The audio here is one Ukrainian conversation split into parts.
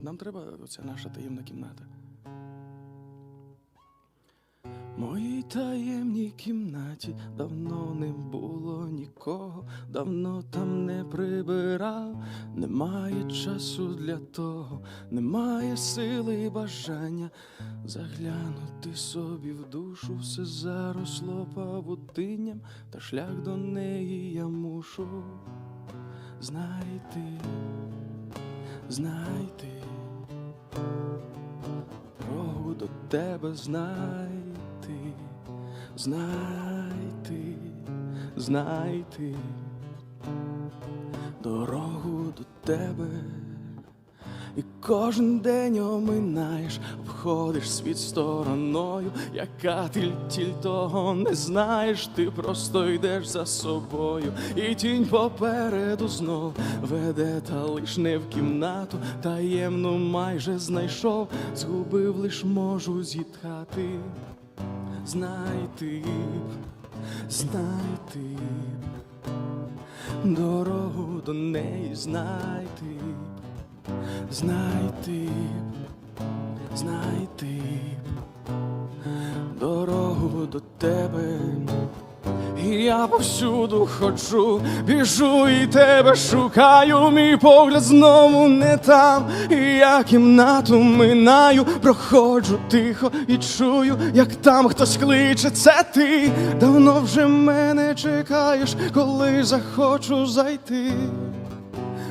Нам треба оця наша таємна кімната. Моїй таємній кімнаті давно не було нікого, давно там не прибирав, немає часу для того, немає сили і бажання заглянути собі в душу, все заросло павутинням, та шлях до неї я мушу знайти, знайти, тебе знайти, знайти, знайти, дорогу до тебе. І кожен день оминаєш, обходиш світ стороною, яка ти тіль того не знаєш, ти просто йдеш за собою, і тінь попереду знов веде, та лиш не в кімнату, таємну майже знайшов, згубив лиш можу зітхати, знайти, знайти, дорогу до неї знайти знайти, знайти дорогу до тебе. Я повсюду ходжу, біжу і тебе шукаю, мій погляд знову не там. І я кімнату минаю, проходжу тихо і чую, як там хтось кличе, це ти. Давно вже мене чекаєш, коли захочу зайти,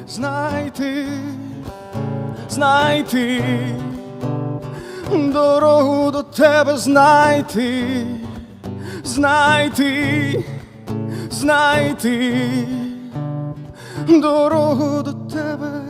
знайти знайти, дорогу до тебе знайти, знайти, знайти, дорогу до тебе,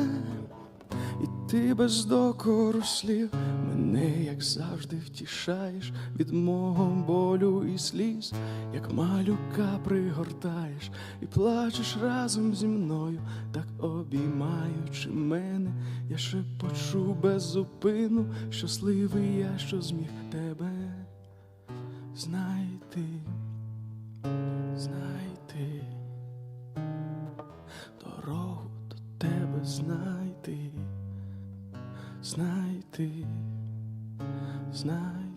і ти без докору слів мене, як завжди, втішаєш від мого болю сліз, як малюка пригортаєш і плачеш разом зі мною, так обіймаючи мене, я шепочу без зупину, щасливий я, що зміг тебе знайти, знайти, дорогу до тебе знайти, знайти, знайти.